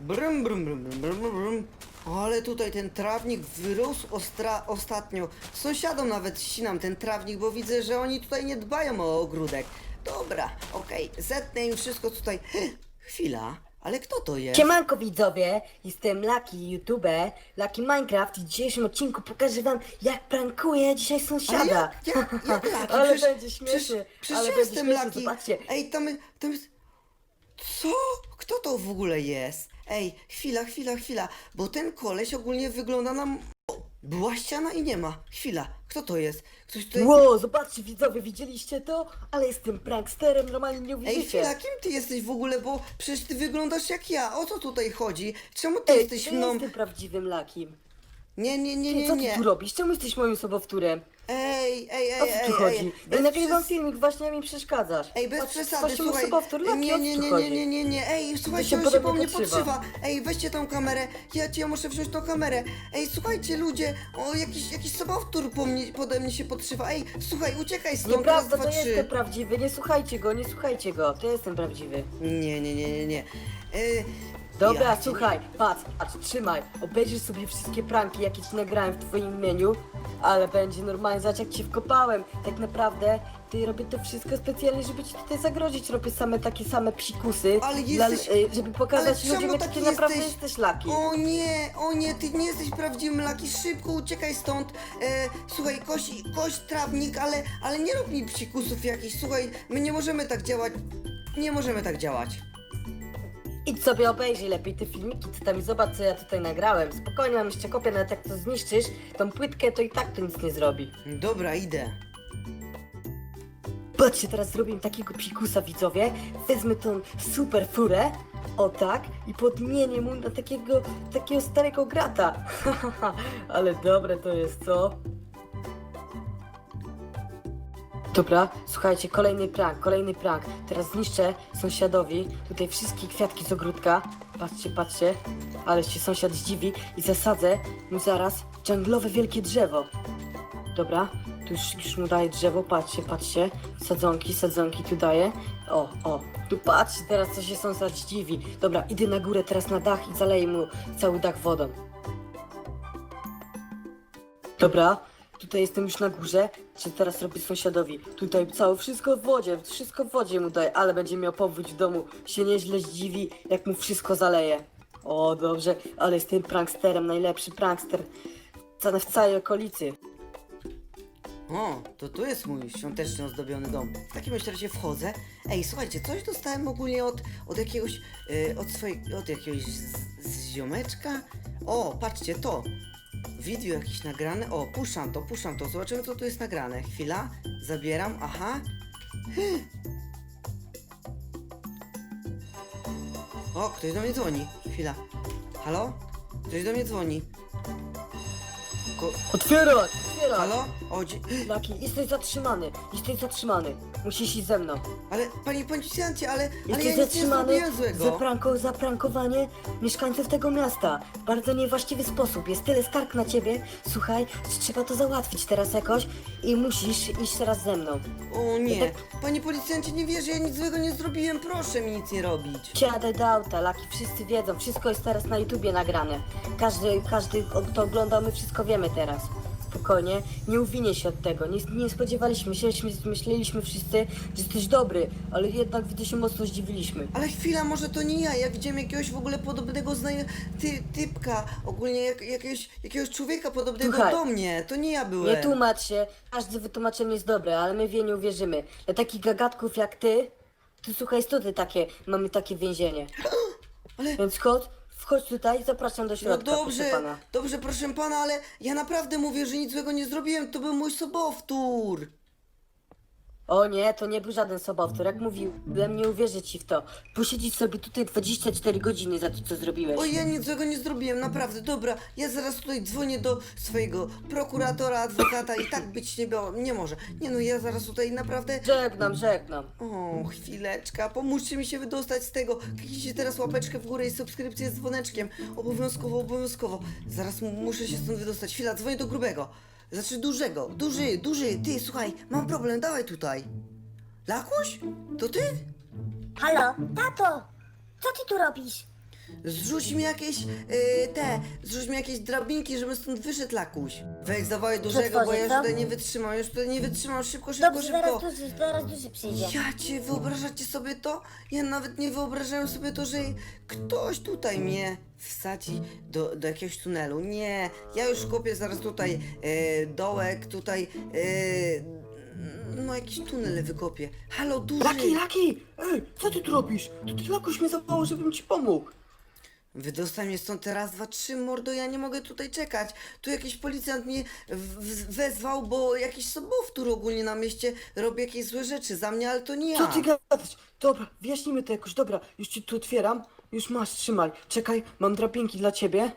Brum, brum, brum, brum, brum, brum. Ale tutaj ten trawnik wyrósł ostra, ostatnio. Sąsiadom nawet ścinam ten trawnik, bo widzę, że oni tutaj nie dbają o ogródek. Dobra, okej, zetnę im wszystko tutaj. Chwila, ale kto to jest? Siemanko widzowie, jestem Lucky YouTuber, Lucky Minecraft i w dzisiejszym odcinku pokażę wam jak prankuję dzisiaj Ale sąsiada. jak, jak, jak Laki? ale Przecież- będzie śmiesznie, Przecież, przecież ale ja będzie jestem śmiesznie, Laki. zobaczcie. Ej, tam, tam jest... Co? Kto to w ogóle jest? Ej, chwila, chwila, chwila, bo ten koleś ogólnie wygląda na... O, była ściana i nie ma. Chwila, kto to jest? Ktoś tutaj... Wow, zobaczcie widzowie, widzieliście to? Ale jestem pranksterem, normalnie nie Ej, uwierzycie. chwila, kim ty jesteś w ogóle, bo przecież ty wyglądasz jak ja. O co tutaj chodzi? Czemu ty Ej, jesteś ty mną? jestem prawdziwym Lakim. Nie, nie, nie, Ty, nie, co ty nie. tu robisz? Czemu jesteś moim sobowtórem? Ej, ej, O ej, co ej, tu chodzi? ej. Ej, Bez nagrywam filmik, właśnie mi przeszkadzasz. Ej, bez Patrz, przesady, mój słuchaj. Lucky, Nie, o nie, nie, nie, nie, nie, nie. Ej, słuchajcie, on się po mnie podszywa. podszywa. Ej, weźcie tą kamerę. Ja, ja muszę wziąć tą kamerę. Ej, słuchajcie, ludzie. O, jakiś, jakiś sobowtór po mnie, pode mnie się podszywa. Ej, słuchaj, uciekaj stąd. Raz, Nieprawda, dwa, to trzy. jestem prawdziwy, nie słuchajcie go, nie słuchajcie go, to jestem prawdziwy. Nie, nie, nie, nie, nie. Ej, Dobra, ja cię- słuchaj, patrz, patrz, trzymaj. Obejrzysz sobie wszystkie pranki, jakie ci nagrałem w twoim imieniu, ale będzie normalnie, zobacz jak cię wkopałem. Tak naprawdę, ty robię to wszystko specjalnie, żeby ci tutaj zagrozić. Robię same takie same psikusy, Ale jesteś- y, żeby pokazać ale czemu ludziom, jak taki ty naprawdę jesteś? jesteś laki. O nie, o nie, ty nie jesteś prawdziwym laki, szybko uciekaj stąd. E, słuchaj, koś, koś trawnik, ale, ale nie rób mi psikusów jakichś, słuchaj, my nie możemy tak działać. Nie możemy tak działać. Idź sobie obejrzyj lepiej te filmiki, ty tam i zobacz co ja tutaj nagrałem. Spokojnie, mam jeszcze kopię, nawet jak to zniszczysz, tą płytkę, to i tak to nic nie zrobi. Dobra, idę. Patrzcie, teraz zrobię im takiego psikusa, widzowie. Wezmę tą super furę, o tak, i podmienię mu na takiego, takiego starego grata. Ale dobre to jest, co? Dobra, słuchajcie, kolejny prank, kolejny prank. Teraz zniszczę sąsiadowi tutaj wszystkie kwiatki z ogródka. Patrzcie, patrzcie, ale się sąsiad zdziwi i zasadzę mu zaraz dżunglowe wielkie drzewo. Dobra, tu już, już mu daję drzewo, patrzcie, patrzcie. Sadzonki, sadzonki tu daję. O, o, tu patrzcie teraz co się sąsiad zdziwi. Dobra, idę na górę teraz na dach i zaleję mu cały dach wodą. Dobra, tutaj jestem już na górze. Co teraz robię sąsiadowi? Tutaj całe wszystko w wodzie, wszystko w wodzie mu daję, ale będzie miał powróć w domu. Się nieźle zdziwi, jak mu wszystko zaleje. O, dobrze, ale jestem pranksterem, najlepszy prankster w całej okolicy. O, to tu jest mój świątecznie ozdobiony dom. W takim razie wchodzę. Ej, słuchajcie, coś dostałem ogólnie od, od jakiegoś, y, od swojej, od jakiegoś z, z ziomeczka. O, patrzcie, to. Video jakiś nagrane. O, puszczam to, puszczam to. Zobaczymy, co tu jest nagrane. Chwila, zabieram, aha. O, ktoś do mnie dzwoni. Chwila. Halo? Ktoś do mnie dzwoni. Ko Otwierać! Otwierać! Halo? O, dzie- Laki, jesteś zatrzymany! Jesteś zatrzymany! Musisz iść ze mną! Ale panie policjancie, ale, ale Jesteś ja nic nie zatrzymany zrobiłem za, złego. pranko, za prankowanie mieszkańców tego miasta. Bardzo niewłaściwy sposób. Jest tyle skarg na ciebie. Słuchaj, trzeba to załatwić teraz jakoś i musisz iść teraz ze mną. O nie, tak- panie policjancie nie wierzę, ja nic złego nie zrobiłem, proszę mi nic nie robić. Siadaj do auta, Laki, wszyscy wiedzą, wszystko jest teraz na YouTubie nagrane. Każdy, każdy, kto oglądał, my wszystko wiemy teraz. Spokojnie, nie uwinie się od tego. Nie, nie spodziewaliśmy się, myśleliśmy, wszyscy, że jesteś dobry, ale jednak wtedy się mocno zdziwiliśmy. Ale chwila, może to nie ja, ja widziałem jakiegoś w ogóle podobnego znaje... ty, typka, ogólnie jak, jakiegoś, jakiegoś człowieka podobnego Słuchaj, do mnie, to nie ja byłem. Nie tłumacz się, każde wytłumaczenie jest dobre, ale my w nie uwierzymy. Dla takich gagatków jak ty, to słuchaj, study takie, mamy takie więzienie. Ale- Więc chodź, wchodź tutaj, zapraszam do No środka, proszę dobrze, pana. dobrze, proszę pana, ale ja naprawdę mówię, że nic złego nie zrobiłem, to był mój sobowtór. O nie, to nie był żaden sobowtór, jak mówiłem, nie uwierzę ci w to. Posiedzisz sobie tutaj 24 godziny za to, co zrobiłeś. O, ja nic złego nie zrobiłem, naprawdę, dobra, ja zaraz tutaj dzwonię do swojego prokuratora, adwokata i tak być nie, było, nie może. Nie no, ja zaraz tutaj naprawdę... Żegnam, żegnam. O, chwileczka, pomóżcie mi się wydostać z tego. Kliknijcie teraz łapeczkę w górę i subskrypcję z dzwoneczkiem. Obowiązkowo, obowiązkowo. Zaraz mu- muszę się stąd wydostać. Chwila, dzwonię do grubego. Znaczy dużego, duży, duży. Ty, słuchaj, mam problem, dawaj tutaj. Lakuś? To ty? Halo, tato! Co ty tu robisz? Zrzuć mi jakieś e, te, zrzuć mi jakieś drabinki, żebym stąd wyszedł lakuś. Weź zawołaj dużego, bo ja już co? tutaj nie wytrzymam, już tutaj nie wytrzymam, szybko, szybko, Dobrze, szybko. zaraz duży, zaraz duży przyjdzie. Ja cię, wyobrażacie sobie to? Ja nawet nie wyobrażałem sobie to, że ktoś tutaj mnie wsadzi do, do jakiegoś tunelu. Nie, ja już kopię zaraz tutaj e, dołek, tutaj e, no jakiś tunel wykopię. Halo, duży! Laki, Laki! Ej, co ty tu robisz? To ty Lakuś mnie zawołał, żebym ci pomógł. Wydostań mnie stąd teraz, dwa, trzy, mordo, ja nie mogę tutaj czekać. Tu jakiś policjant mnie w- w- wezwał, bo jakiś sobowtór ogólnie na mieście robi jakieś złe rzeczy za mnie, ale to nie ja. Co ty gadasz? Dobra, wyjaśnimy to jakoś, dobra, już ci tu otwieram. Już masz, trzymaj. Czekaj, mam drapinki dla ciebie.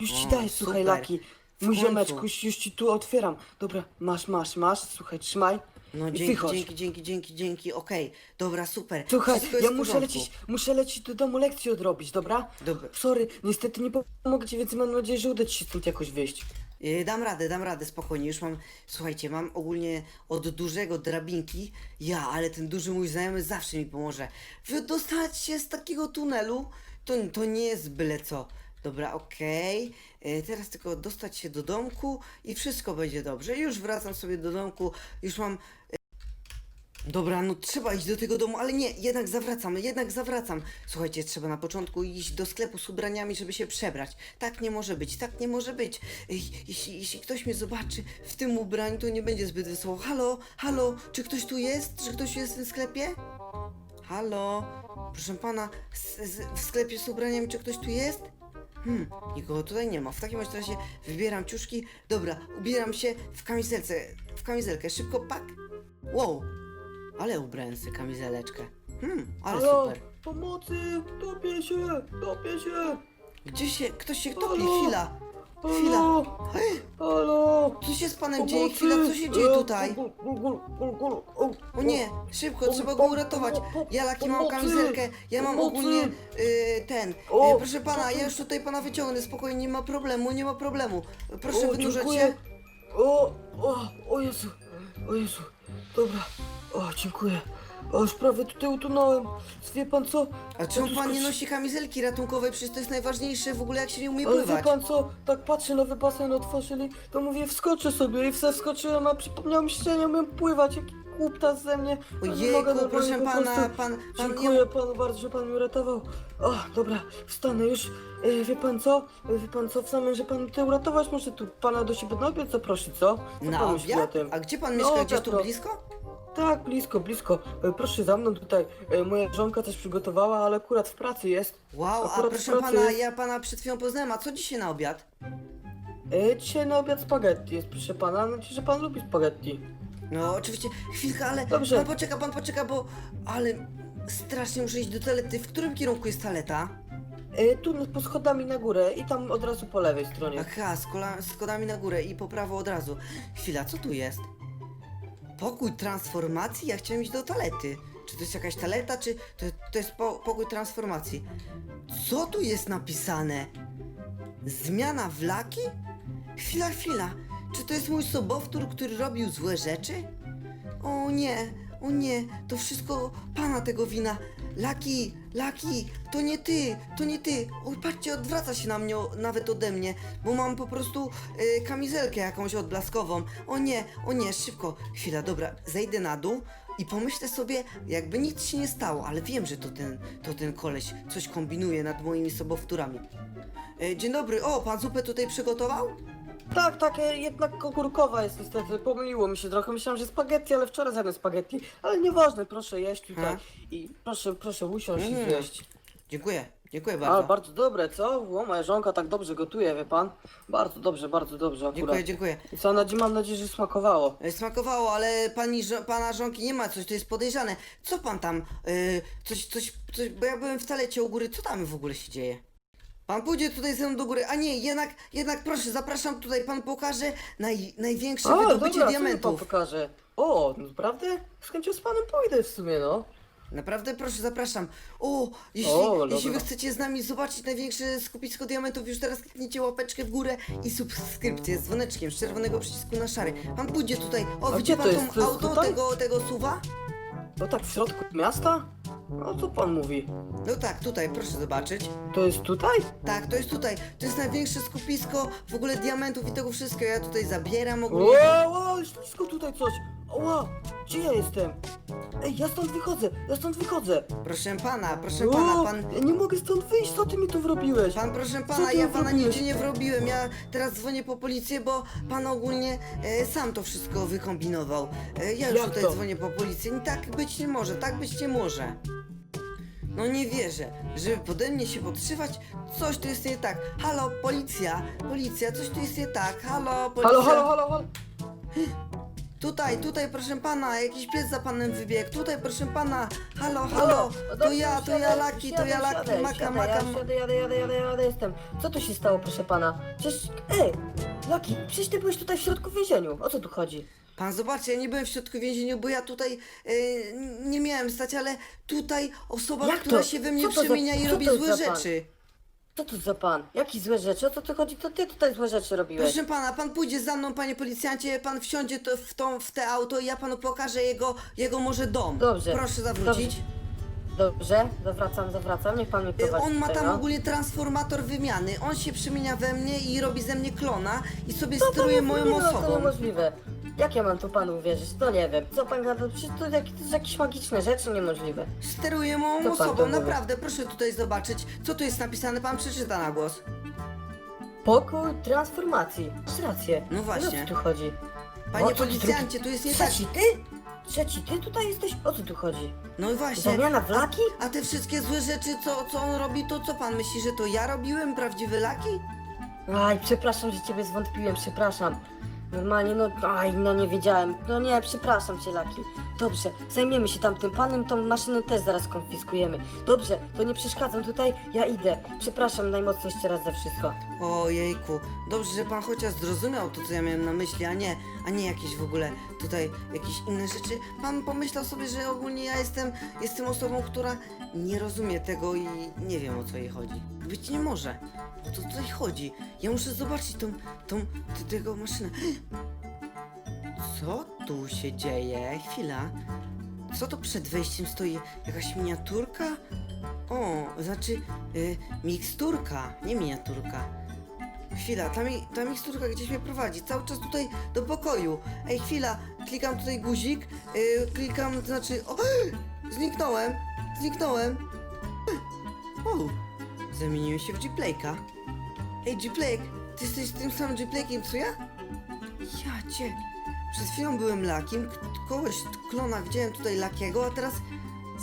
Już ci O, daję, słuchaj, super. Laki. W Mój końcu. ziomeczku, już, już ci tu otwieram. Dobra, masz, masz, masz, słuchaj, trzymaj. No I dzięki, wychodź. dzięki, dzięki, dzięki, dzięki, okej, dobra, super. Słuchaj, Wszystko jest ja w muszę porządku. lecieć, muszę lecieć do domu lekcję odrobić, dobra? Dobra. Sorry, niestety nie pomogę ci, więc mam nadzieję, że uda ci się stąd jakoś wyjść. Yy, Dam radę, dam radę, spokojnie, już mam, słuchajcie, mam ogólnie od dużego drabinki, ja, ale ten duży mój znajomy zawsze mi pomoże. Wydostać się z takiego tunelu, to, to nie jest byle co. Dobra, okej, Yy, teraz tylko dostać się do domku i wszystko będzie dobrze. Już wracam sobie do domku, już mam... Dobra, no trzeba iść do tego domu, ale nie, jednak zawracam, jednak zawracam. Słuchajcie, trzeba na początku iść do sklepu z ubraniami, żeby się przebrać. Tak nie może być, tak nie może być. Jeśli, jeśli ktoś mnie zobaczy w tym ubraniu, to nie będzie zbyt wesoło. Halo, halo, czy ktoś tu jest? Czy ktoś jest w tym sklepie? Halo, proszę pana, w sklepie z ubraniami, czy ktoś tu jest? Hmm, nikogo tutaj nie ma. W takim razie wybieram ciuszki. Dobra, ubieram się w kamizelce, w kamizelkę. Szybko, pak. Wow, ale ubrałem sobie kamizeleczkę. Hmm, ale Halo, super. pomocy, topię się, topię się. Gdzie się, ktoś się topi, Halo? chwila. Chwila. Halo, Ej, halo. co się z panem dzieje? Pomocy! Chwila, co się dzieje E, tutaj? gul, gul, gul, gul, o, O nie, szybko, trzeba go uratować. Ja laki mam kamizelkę, ja mam ogólnie y, ten. Y, proszę pana, ja już tutaj pana wyciągnę, spokojnie, nie ma problemu, nie ma problemu. Proszę o, dziękuję. się. O, o, o Jezu, o Jezu, dobra, o, dziękuję. O, już prawie tutaj utonąłem. Wie pan co? A czemu pan nie nosi kamizelki ratunkowej? Przecież to jest najważniejsze w ogóle, jak się nie umie Ale wie pływać. pan co, tak patrzę, nowy basen otworzyli, to mówię wskoczę sobie i wse wskoczyłem, a przypomniało mi się, że nie umiem pływać, jaki głuptas ze mnie. Nie Ojejku, mogę normalnie proszę po pana, prostu- pan- pan nie- Dziękuję panu bardzo, że pan mi uratował. O, dobra, wstanę już. E, wie pan co? E, Wie pan co, w samym, że pan tutaj uratować, może tu pana do siebie na obiad zaprosić, co? Co Na pan myśli o obiad? tym? A gdzie pan No, mieszka? Gdzieś tak, tu no. blisko? Tak, blisko, blisko. E, Proszę za mną tutaj. E, Moja żonka coś przygotowała, ale akurat w pracy jest. Wow, a Akurat w proszę pracy pana, jest. ja pana przed chwilą poznałem, a co dzisiaj na obiad? E, Dzisiaj na obiad spaghetti jest, proszę pana. Nadzieję, że pan lubi spaghetti. No oczywiście, chwilkę, ale Dobrze. pan poczeka, pan poczeka, bo... Ale strasznie muszę iść do toalety. W którym kierunku jest toaleta? E, Tu no, po schodami na górę i tam od razu po lewej stronie. Aha, z kola- na górę i po prawo od razu. Chwila, co tu jest? Pokój transformacji? Ja chciałem iść do toalety. Czy to jest jakaś toaleta, czy to, to jest po, pokój transformacji? Co tu jest napisane? Zmiana wlaki? Chwila, chwila. Czy to jest mój sobowtór, który robił złe rzeczy? O nie, o nie, to wszystko pana tego wina. Laki, Laki, to nie ty, to nie ty. Oj, patrzcie, odwraca się na mnie nawet ode mnie, bo mam po prostu y, kamizelkę jakąś odblaskową. O nie, o nie, szybko. Chwila, dobra, zejdę na dół i pomyślę sobie, jakby nic się nie stało, ale wiem, że to ten, to ten koleś coś kombinuje nad moimi sobowtórami. Y, dzień dobry, o, pan zupę tutaj przygotował? Tak, tak, e, jednak ogórkowa jest niestety. Pomyliło mi się trochę. Myślałem, że spaghetti, ale wczoraj zjadłem spaghetti. Ale nieważne, proszę jeść tutaj. Ha? I proszę, proszę usiąść i Mm. zjeść. Dziękuję, dziękuję bardzo. bardzo dobre, co? O, moja żonka tak dobrze gotuje, wie pan? Bardzo dobrze, bardzo dobrze akurat. Dziękuję, dziękuję. I co, nadzie- mam nadzieję, że smakowało. E, Smakowało, ale pani, żo- pana żonki nie ma, coś to jest podejrzane. Co pan tam, y, coś, coś, coś, bo ja byłem w talecie u góry, co tam w ogóle się dzieje? Pan pójdzie tutaj ze mną do góry, a nie, jednak, jednak proszę, zapraszam tutaj, pan pokaże naj, największe A, wydobycie dobra, co mi pan diamentów. pokaże? O, naprawdę? Z chęcią z panem pójdę w sumie, no. Naprawdę proszę, zapraszam. O, jeśli, O, jeśli wy chcecie z nami zobaczyć największe skupisko diamentów, już teraz kliknijcie łapeczkę w górę i subskrypcję z dzwoneczkiem, z czerwonego przycisku na szary. Pan pójdzie tutaj, o, A widzi gdzie pan to tą jest? To jest auto tutaj? tego, tego suwa? No tak, w środku miasta? O co pan mówi? No tak, tutaj, proszę zobaczyć. To jest tutaj? Tak, to jest tutaj. To jest największe skupisko w ogóle diamentów i tego wszystkiego. Ja tutaj zabieram ogólnie. Wow, wow, ślisko tutaj coś. Oła, gdzie ja jestem? Ej, ja stąd wychodzę, ja stąd wychodzę. Proszę pana, proszę pana, O, pan... Ja nie mogę stąd wyjść, co ty mi tu wrobiłeś? Pan, proszę Co pana, ty ja pana zrobiłeś? nigdzie nie wrobiłem. Ja teraz dzwonię po policję, bo pan ogólnie e, sam to wszystko wykombinował. E, ja już Jak tutaj to? dzwonię po policję. Tak być nie może, tak być nie może. No nie wierzę, żeby pode mnie się podszywać, coś tu jest nie tak. Halo, policja, policja, coś tu jest nie tak. Halo, policja. Halo, halo, halo, halo. Tutaj, tutaj, proszę pana, jakiś pies za panem wybiegł. Tutaj, proszę pana, halo, halo, to ja, to ja Laki, to ja Laki, maka, maka, ja ma- Jadę, jadę, jadę, jadę, jadę, jestem. Co tu się stało, proszę pana? Przecież, ej, Laki, przecież ty byłeś tutaj w środku w więzieniu. O co tu chodzi? Pan zobaczy, ja nie byłem w środku więzienia, bo ja tutaj e, nie miałem stać, ale tutaj osoba, Jak która się we mnie Co to za- przemienia i co robi to złe za pan? rzeczy. Co to za pan? Jakie złe rzeczy? O co tu chodzi? To ty tutaj złe rzeczy robiłeś. Proszę pana, pan pójdzie za mną, panie policjancie, pan wsiądzie to, w, tą, w te auto i ja panu pokażę jego, jego może dom. Dobrze. Proszę zawrócić. Dobrze, zawracam, zawracam, niech pan mnie E, prowadzi On ma tutaj, tam no. ogólnie transformator wymiany. On się przemienia we mnie i robi ze mnie klona i sobie To steruje moją mówi, no, To osobą. niemożliwe. Jak ja mam tu panu uwierzyć? To nie wiem. Co pan gada? Przecież to, jak, to są jakieś magiczne rzeczy niemożliwe. Co pan osobą, tam mówi? naprawdę, proszę tutaj zobaczyć, co tu jest napisane, pan przeczyta na głos. Pokój transformacji. Masz rację. No właśnie. O co tu chodzi? Panie co ty policjancie, tu jest nie tak. Trzeci ty? Trzeci ty tutaj jesteś? O co tu chodzi? No i właśnie. Zamiana w laki? A te wszystkie złe rzeczy, co, co on robi, to co pan myśli, że to ja robiłem, prawdziwy laki? Aj, przepraszam, że ciebie zwątpiłem, przepraszam. Normalnie, no, aj, no nie wiedziałem. No nie, przepraszam cię, Laki. Dobrze, zajmiemy się tamtym panem, tą maszynę też zaraz konfiskujemy. Dobrze, to nie przeszkadzam tutaj, ja idę. Przepraszam najmocniej jeszcze raz za wszystko. Ojejku, dobrze, że pan chociaż zrozumiał to, co ja miałem na myśli, a nie, a nie jakieś w ogóle tutaj jakieś inne rzeczy. Pan pomyślał sobie, że ogólnie ja jestem, jestem osobą, która nie rozumie tego i nie wiem o co jej chodzi. Być nie może. O co tutaj chodzi? Ja muszę zobaczyć tą, tą, tego maszynę. Co tu się dzieje? Chwila. Co to przed wejściem stoi? Jakaś miniaturka? O, znaczy y, miksturka, nie miniaturka. Chwila, ta, mi, ta miksturka gdzieś mnie prowadzi, cały czas tutaj do pokoju. Ej, chwila, klikam tutaj guzik, y, klikam, znaczy, o, zniknąłem, zniknąłem. O, zamieniłem się w G-Playka. Ej, G-Playk, ty jesteś tym samym G-Playkiem co ja? Ja cię. Przed chwilą byłem Lakiem, kogoś, klona, widziałem tutaj Lakiego, a teraz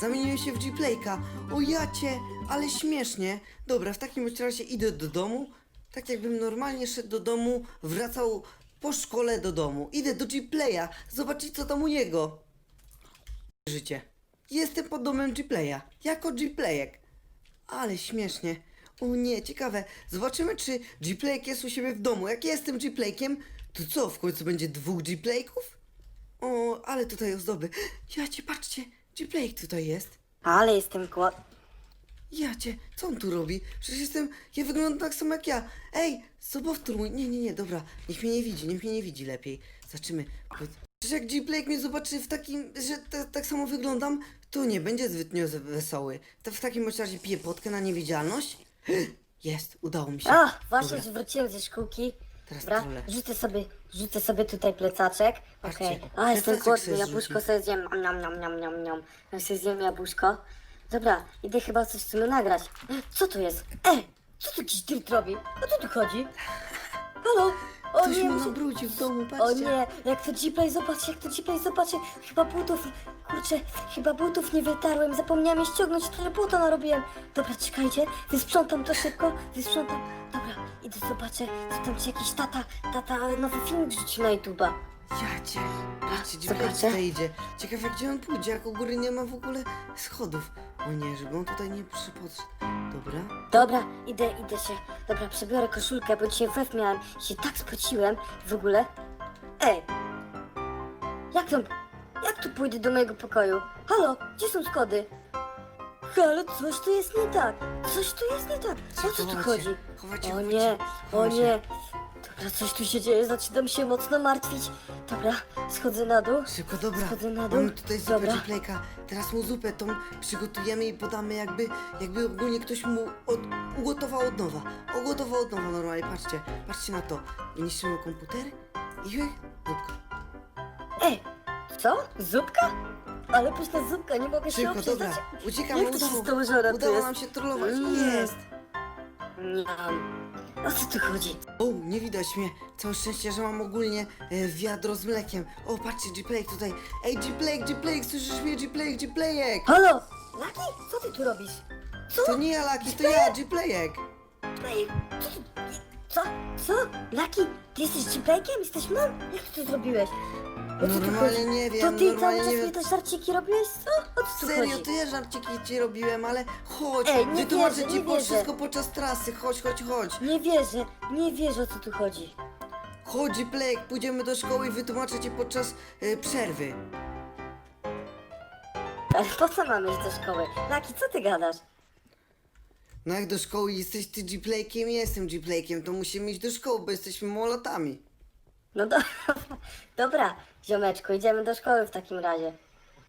zamieniłem się w G-Playka. O jacie, ale śmiesznie. Dobra, w takim razie idę do domu, tak jakbym normalnie szedł do domu, wracał po szkole do domu. Idę do G-Playa, zobaczyć co tam u niego. Życie. Jestem pod domem G-Playa, jako G-Playek. Ale śmiesznie. O nie, ciekawe. Zobaczymy, czy G-Playek jest u siebie w domu. Jak ja jestem G-Playkiem, to co, w końcu będzie dwóch G-Playków? O, ale tutaj ozdoby. Jacie, patrzcie, G-Playek tutaj jest. Ale jestem głod... Jacie, co on tu robi? Przecież jestem, ja wyglądam tak samo jak ja. Ej, sobowtór mój. Nie, nie, nie, dobra. Niech mnie nie widzi, niech mnie nie widzi lepiej. Zobaczymy. Bo- Przecież jak G-Playek mnie zobaczy w takim, że ta, tak samo wyglądam, to nie będzie zbytnio z- wesoły. To w takim bądź razie piję potkę na niewidzialność. Jest, udało mi się. A, właśnie, Dobra. wróciłem ze szkółki. Teraz Dobra, trolę. rzucę sobie, rzucę sobie tutaj plecaczek. Patrzcie, Okej. A, jestem głodny, sobie jabłuszko sobie zjem. Niam, niam, niam, niam, niam. Ja sobie zjem jabłuszko. Dobra, idę chyba coś w sumie nagrać. Co to jest? Ej, co tu jakiś dirt robi? O co tu chodzi? Halo? O Ktoś nie, mu muszę... nabrudził w domu, O patrzcie. nie, jak to G-Play, zobaczcie, jak to G-Play, zobaczcie. Chyba butów, kurczę, chyba butów nie wytarłem. Zapomniałem je ściągnąć, tyle buta narobiłem. Dobra, czekajcie, wysprzątam to szybko, wysprzątam. Dobra, idę zobaczę, co tam ci jakiś tata, tata nowy film rzuci na YouTube'a. Jacie, patrzcie, gdzie Zobaczę. tutaj idzie. Ciekawe, gdzie on pójdzie, jak u góry nie ma w ogóle schodów. O nie, żeby on tutaj nie przypodszedł. Dobra. Dobra, idę, idę się. Dobra, przebiorę koszulkę, bo dzisiaj WF miałem. Się tak spociłem w ogóle. Ej! Jak tam? Jak tu pójdę do mojego pokoju? Halo, gdzie są schody? Halo, coś tu jest nie tak. Coś tu jest nie tak. O co tu Chowajcie, chodzi? chowajcie, O chowajcie, nie, o chowajcie. nie. Dobra, coś tu się dzieje, zaczynam się mocno martwić. Dobra, schodzę na dół. Szybko, dobra. Schodzę na dół. Mamy tutaj zupę Dobra. Gplayka. Teraz mu zupę tą przygotujemy i podamy jakby, jakby ogólnie ktoś mu od, ugotował od nowa. Ugotował od nowa normalnie, patrzcie. Patrzcie na to. I niszczymy komputer i zupka. Ej, co? Zupka? Ale pyszna zupka, nie mogę się Szybko, oprzeć. dobra. Uciekamy, Jak to się udało. stało, że ona tu Udało jest? nam się trollować. Mm. Jest. Niam. O co tu chodzi? O, nie widać mnie. Całe szczęście, że mam ogólnie e, wiadro z mlekiem. O, patrzcie, G-Playek tutaj. Ej, G-Playek, G-Playek, słyszysz mnie, G-Playek, G-Playek? Halo? Laki? Co ty tu robisz? Co? To nie ja, Laki, to ja, G-Playek. Ej, co ty... Co? Co? Laki? Ty jesteś G-Playkiem? Jesteś mną? Jak ty to zrobiłeś? O co tu Normalnie chodzi? nie To wiem, ty cały normalnie czas nie mnie wiem. te żarciki robiłeś? Co? O co tu Serio, chodzi? to ja żarciki ci robiłem, ale chodź, Ej, nie wytłumaczę wierzę, ci nie po wierzę. wszystko podczas trasy, chodź, chodź, chodź. Nie wierzę, nie wierzę o co tu chodzi. Chodź, Plek, pójdziemy do szkoły i wytłumaczę ci podczas e, przerwy. Ale po co mamy iść do szkoły? Laki, co ty gadasz? No jak do szkoły jesteś ty G-Playkiem, ja jestem G-Playkiem, to musimy iść do szkoły, bo jesteśmy młotami. No do... dobra, ziomeczku, idziemy do szkoły w takim razie.